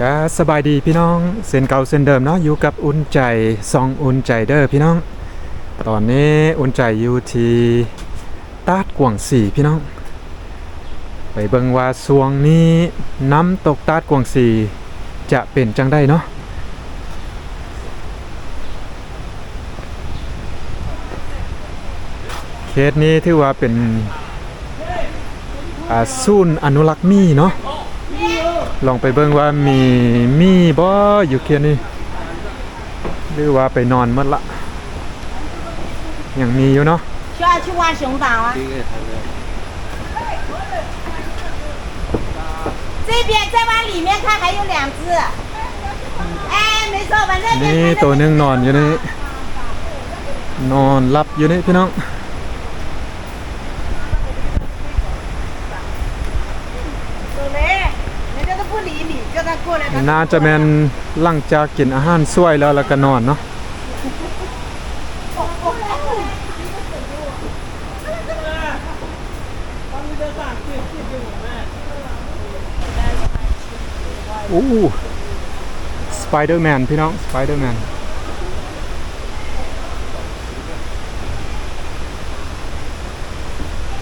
ก็สบายดีพี่น้องเส้นเก่าเส้นเดิมเนาะอยู่กับอุ่นใจซองอุ่นใจเด้อพี่น้อง ตอนนี้อุ่นใจอยู่ที่ตาดกวางสีพี่น้อง ไปเบิ่งว่าสวงนี้น้ำตกตาดกวางสีจะเป็นจังได้เนาะเขตนี้ถือว่าเป็นศูนย์อนุรักษ์มีเนาะ ลองไปเบิ่งว่ามีมีบ่อยู่เคียนี่หรือว่าไปนอนหมดละยังมีอยู่เนาะ 需要去挖熊掌啊？这边再往里面看还有两只。哎，没错，往那 นี่ 边看。 ตัวหนึงนอนอยู่นี่นอนรับอยู่นี่พี่น้อง น่าจะแมนหลังจากกินอาหารสวยแล้วแล้วก็นอนเนาะโอ้สไปเดอร์แมนพี่น้อง สไปเดอร์แมน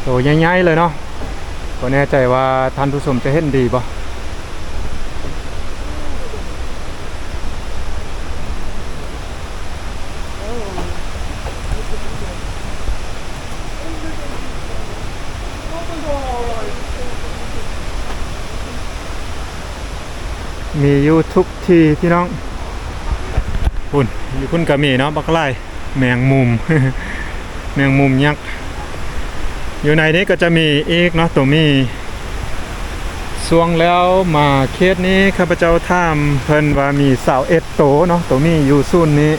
ตัวใหญ่ๆเลยเนาะก็แน่ใจว่าท่านผู้ชมจะเห็นดีป่ะ มีอยู่ทุกที่พี่น้องคุณอยู่คุณก็มีเนาะบักไล่แมงมุม แมงมุมยักษ์อยู่ในนี้ก็จะมีอีกเนาะตัวมีสวงแล้วมาเคสนี้ข้าพเจ้าถามเพิ่นว่ามีสาวเอ็ดโตเนาะตัวมีอยู่ซุ่นนี้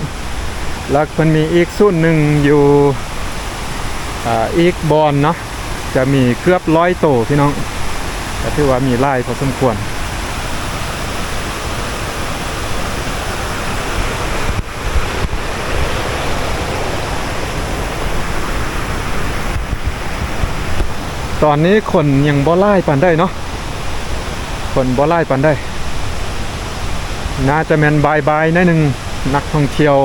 แล้วเพิ่นมีอีกซุ่นหนึ่งอยู่อ,อีกบอนเนาะจะมีเกือบร้อยโตพี่น้องก็ถือว่ามีไล่พอสมควร ตอนนี้คนยังบ่ไล่ปันได้เนาะคนบ่ไล่ปันได้ น่าจะแมนบายบายนอยหนึ่งนักท่องเที่ยว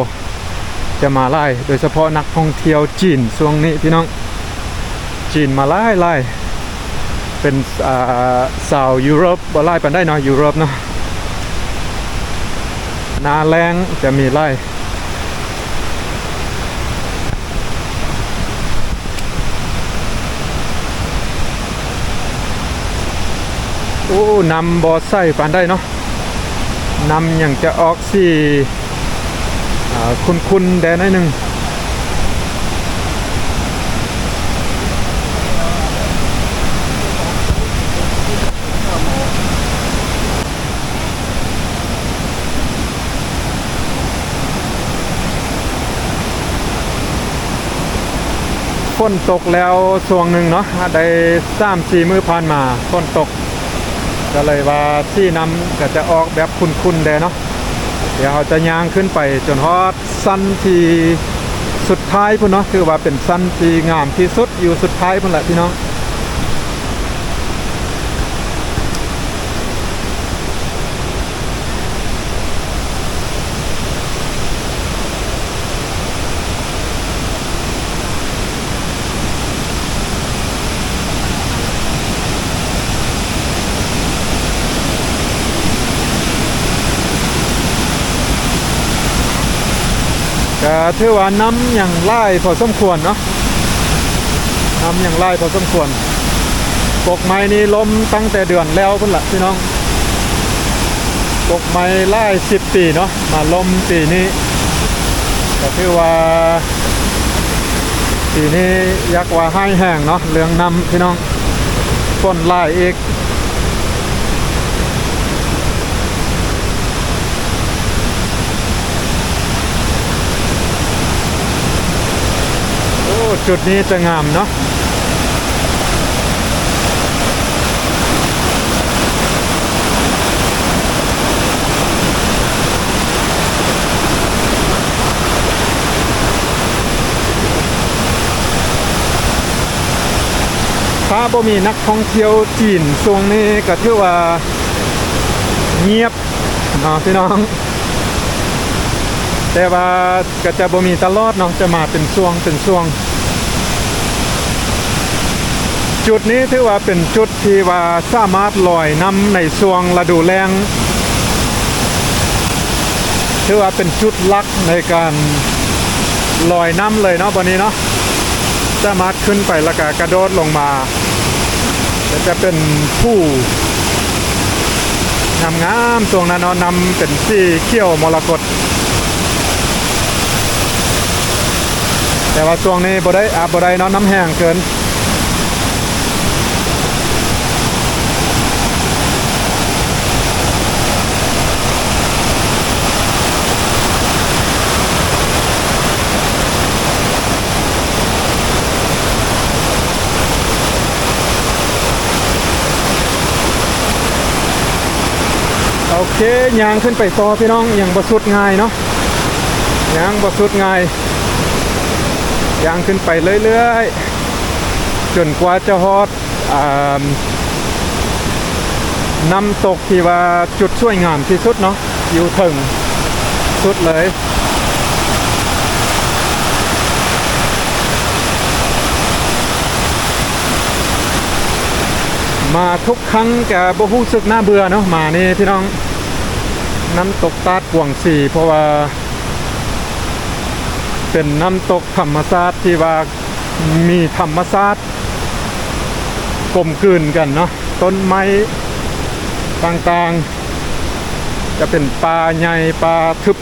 จะมาไล่โดยเฉพาะนักท่องเที่ยวจีนช่วงนี้พี่น้องจีนมาไล่ไล่เป็นอ่าสาวยุโรปบ่ไล่ปันได้เนาะยุโรปเนาะนาแรงจะมีไล่ นำบอใส่ปานได้เนาะนำอย่างจะออกสี่คุณคุณแดนหน่อยหนึ่งฝนตกแล้วช่วงหนึ่งเนาะได้สามสี่มือผ่านมาฝนตก ก็เลยว่าที่นำก็จะออกแบบคุ้นๆเด้เนาะเดี๋ยวเราจะย่างขึ้นไปจนฮอดสั้นที่สุดท้ายพุ่นเนาะคือว่าเป็นสั้นที่งามที่สุดอยู่สุดท้ายพุ่นแหละพี่น้อง ก็ถือว่าน้ำอย่างไล่พอสมควรเนาะน้ำอย่างไล่พอสมควรปกไม้นี้ล้มตั้งแต่เดือนแล้วพุ่นละพี่น้องปกไม้ไล่สิบปีเนาะมาล้มปีนี้ก็ถือว่าปีนี้ยักว่าให้แห้งเนาะเรื่องน้ำพี่น้องฝนไล่อีก จุดนี้จะงามเนาะถ้าบ่มีนักท่องเที่ยวจีนช่วงนี้ก็ถือว่าเงียบเนาะพี่น้อง แต่ว่าก็จะบ่มีตลอดเนาะจะมาเป็นช่วงเป็นช่วง จุดนี้ถือว่าเป็นจุดที่ว่าสามารถลอยน้ำในช่วงฤดูแล้งถือว่าเป็นจุดลักในการลอยน้ำเลยเนาะวันนี้เนาะสามารถขึ้นไปแล้วก็กระโดดลงมาจะเป็นผู้งามงามตรงนั้นเนาะนำเป็นสีเขี้ยวมรกตแต่ว่าช่วงนี้บ่ได้อาบบ่ได้เนาะน้ำแห้งเกิน โอเคยางขึ้นไปต่อพี่น้องยังบ่สุดง่ายเนาะยางบ่สุดง่ายยางขึ้นไปเรื่อยๆ จนกว่าจะฮอดอน้ำตกที่ว่าจุดสวยงามที่สุดเนาะอยู่ถึงสุดเลยมาทุกครั้งแกบ่รู้สึกน่าเบื่อเนาะมานี่พี่น้อง น้ำตกตาดกวงสีเพราะว่า เป็นน้ำตกธรรมชาติที่ว่ามีธรรมชาติกลมกลืนกันเนาะต้นไม้ต่างๆ จะเป็นป่าใหญ่ป่าทึบ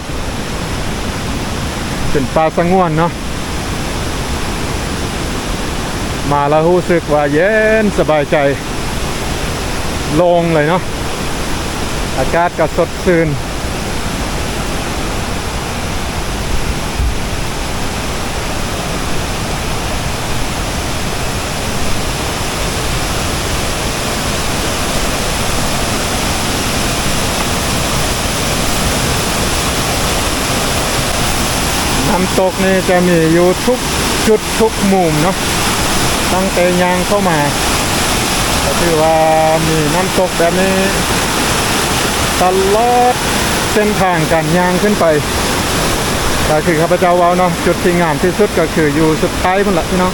เป็นป่าสงวนเนาะมาแล้วรู้สึกว่าเย็นสบายใจ ลงเลยเนาะ อากาศก็สดชื่นน้ำตกนี่จะมีอยู่ทุกจุดทุกมุมเนาะตั้งแต่ยางเข้ามาก็คือว่ามีน้ำตกแบบนี้ ตลอดเส้นทางการย่างขึ้นไปก็คือข้าพเจ้าว้าเนาะจุดที่งามที่สุดก็คืออยู่สุดท้ายมันแหละพี่น้อง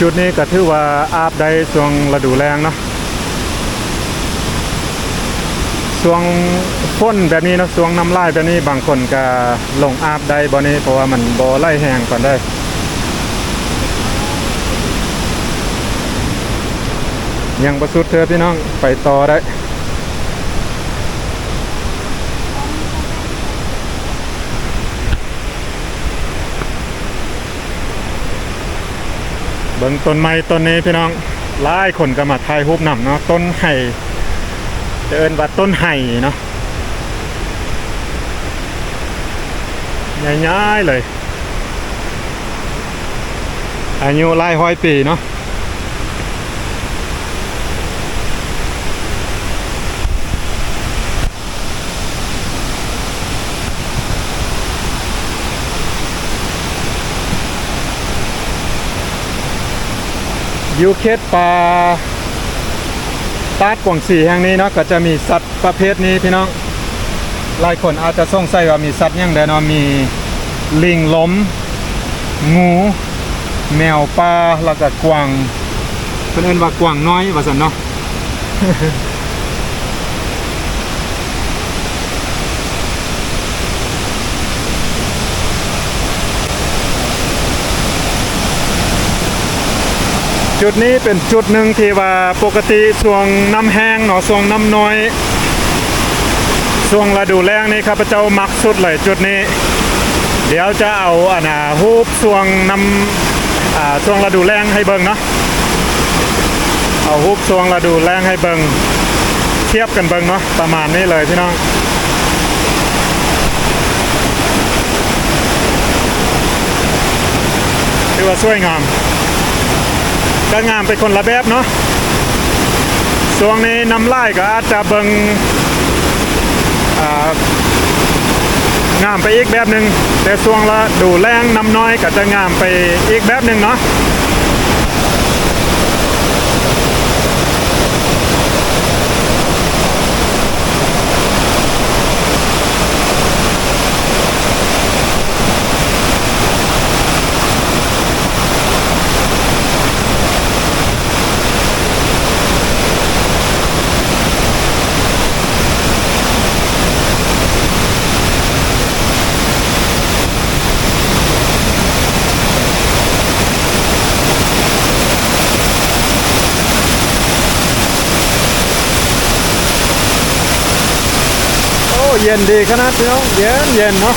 จุดนี้ก็ถือว่าอาบได้ช่วงฤดูแล้งเนาะ ช่วงฝนแบบนี้นะช่วงน้ำลายแบบนี้บางคนก็ลงอาบได้บ่นี้เพราะว่ามันบ่ไล่แห้งก่อนได้ยังประสุดเธอพี่น้องไปต่อได้เบิ่งต้นไม้ต้นนี้พี่น้องหลายคนก็มาถ่ายรูปนำเนาะต้นไห่ เอิ้นว่าต้นไห่เนาะใหญ่ๆเลย อายุหลายร้อยปีเนาะอยู่เขตป่า ตาดกวางสีแห่งนี้เนาะก็จะมีสัตว์ประเภทนี้พี่น้องหลายคนอาจจะสงสัยว่ามีสัตว์อย่างใดเนาะมีลิงล้ม งูแมวปลาแล้วก็กวางเพิ่นเอิ้นว่ากวางน้อยว่าสันเนาะ จุดนี้เป็นจุดหนึ่งที่ว่าปกติช่วงน้ำแห้งเนาะช่วงน้ำน้อยช่วงฤดูแล้งนี่ข้าพเจ้ามักสุดเลยจุดนี้ เดี๋ยวจะเอาอันน่ะฮูบช่วงน้ำอ่าช่วงฤดูแล้งให้เบิ่งเนาะเอาฮูบช่วงฤดูแล้งให้เบิ่งเทียบกันเบิ่งเนาะประมาณนี้เลยพี่น้องถือว่าสวยงาม ก็งามไปคนละแบบเนาะช่วงนี้น้ำลายก็อาจจะเบิงงามไปอีกแบบหนึ่งแต่ช่วงละดูแรงน้ำน้อยก็จะงามไปอีกแบบหนึ่งเนาะ เย็นดีขนาดพี่น้เย็นเย็นเนาะ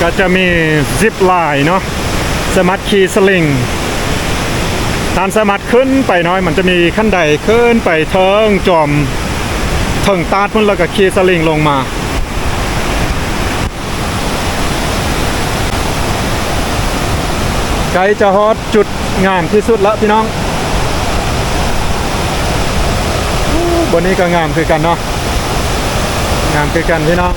ก็จะมีซิปไลน์เนาะสมารถขี่สลิงทานสมารถขึ้นไปน้อย มันจะมีขั้นใดขึ้นไปเทิงจอม ถึงตาดมันแล้วก็ขี่สลิงลงมา ไกลจะฮอตจุดงามที่สุดละพี่น้องบนนี้ก็งามคือกันเนาะงามคือกันพี่น้อง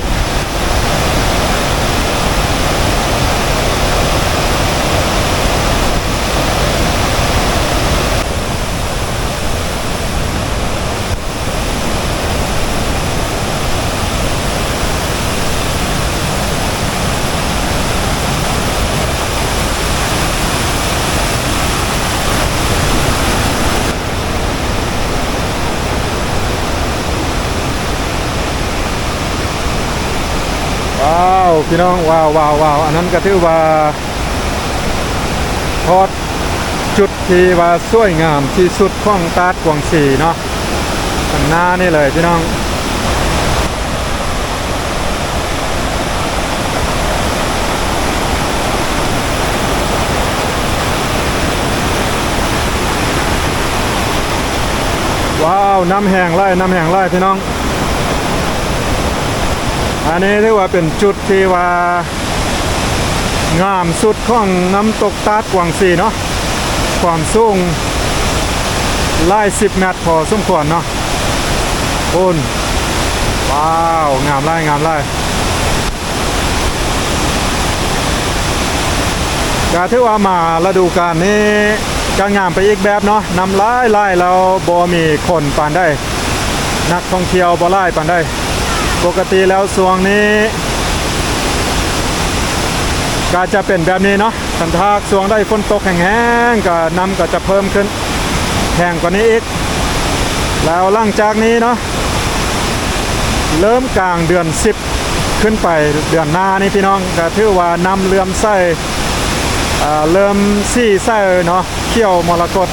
ว้าว พี่น้องว้าวว้าวว้าวอันนั้นก็ถือว่าทอดจุดที่ว่าสวยงามที่สุดของตาดกวางสีเนาะข้างหน้านี่เลยพี่น้องว้าวน้ำแห้งไล่น้ำแห้งไล่พี่น้อง อันนี้เรียกว่าเป็นจุดที่ว่างามสุดของน้ำตกตาดกวางซีเนาะความสูงไล่สิบเมตรพอสมควรเนาะคุณว้าวงามไล่งามไล่ก็ถือว่ามาฤดูกาลนี้ก็งามไปอีกแบบเนาะนำไล่ไล่เราบ่มีคนปานได้ นักท่องเที่ยวบ่ไล่ปานได้ ปกติแล้วช่วงนี้ก็จะเป็นแบบนี้เนาะคันทากช่วงได้ฝนตกแห้งๆก็น้ำก็จะเพิ่มขึ้นแห้งกว่านี้อีก แล้วหลังจากนี้เนาะเริ่มกลางเดือน 10 ขึ้นไปเดือนหน้านี่พี่น้องก็ถือว่าน้ำเลื่อมใส่อ่าเริ่มซี่ใส่เนาะเขี้ยวมรกต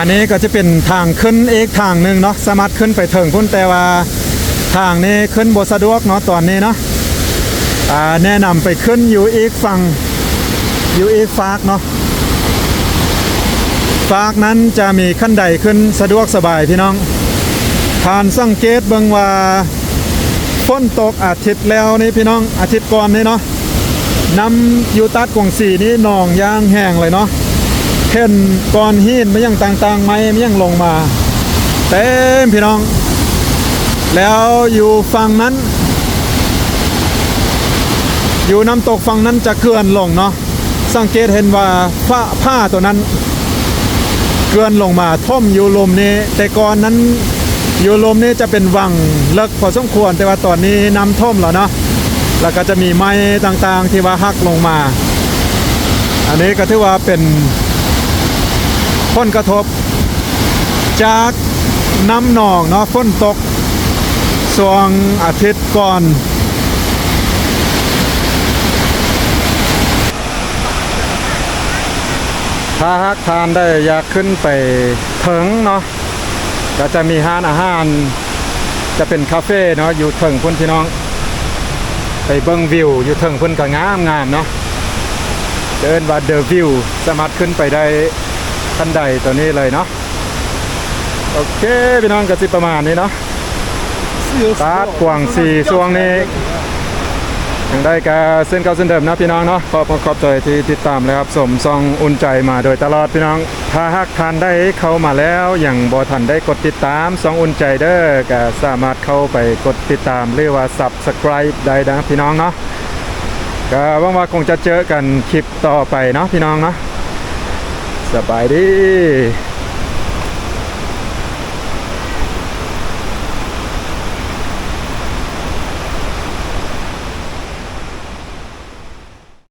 อันนี้ก็จะเป็นทางขึ้นอีกทางหนึ่งเนาะสามารถขึ้นไปถึงพุ่นแต่ว่าทางนี้ขึ้นบสะดวกเนาะตอนนี้เนาะแนะนำไปขึ้นอยู่อีกฝั่งอยู่อีกฟากเนาะฟากนั้นจะมีขั้นใดขึ้นสะดวกสบายพี่น้องทานสังเกตเบิงว่าฝนตกอาทิตย์แล้วนี่พี่น้องอาทิตย์ก่อนนี่เนาะน้ำยูตัดกวงสีนี่หนองยางแห้งเลยเนาะ เข่นก้อนหินไม่ยังต่างๆ ไม้ไม่ยังลงมาเต็มพี่น้อง แล้วอยู่ฝั่งนั้น อยู่น้ำตกฝั่งนั้นจะเกลื่อนลงเนาะสังเกตเห็นว่าผ้าผ้าตัวนั้น เกลื่อนลงมาท่อมอยู่ลมนี้ แต่ก่อนนั้นอยู่ลมนี้จะเป็นวังเลิกพอสมควรแต่ว่าตอนนี้น้ำท่อมแล้วเนาะแล้วก็จะมีไม้ต่างๆที่ว่าหักลงมา อันนี้ก็ถือว่าเป็น ผลกระทบ จากน้ำหนองเนาะฝนตกช่วงอาทิตย์ก่อนถ้าหากทานได้อยากขึ้นไปถึงเนาะก็จะมีห้านอาหาร จะเป็นคาเฟ่เนาะอยู่ถึงพุ่นพี่น้อง ไปเบิ้งวิว อยู่ถึงพุ่นก็งามงามเนาะเดินว่าเดอะวิว สามารถขึ้นไปได้ ขั้นใดตัวนี้เลยเนาะโอเคพี่น้องก็สิประมาณนี้เนาะตาดกว่างสีช่วงนี้ย่างได้กาเส้นเก่าเส้นเดิมนะพี่น้องเนาะขอบขอบใจที่ติดตามเลยครับสมซองอุ่นใจมาโดยตลอดพี่น้อง ถ้าหากทานได้เข้ามาแล้วอย่างบอทันได้กดติดตามซองอุ่นใจเด้อก็สามารถเข้าไปกดติดตามหรือว่า subscribe ได้นะพี่น้องเนาะก็หวังว่าคงจะเจอกันคลิปต่อไปเนาะพี่น้องเนาะ สบายดี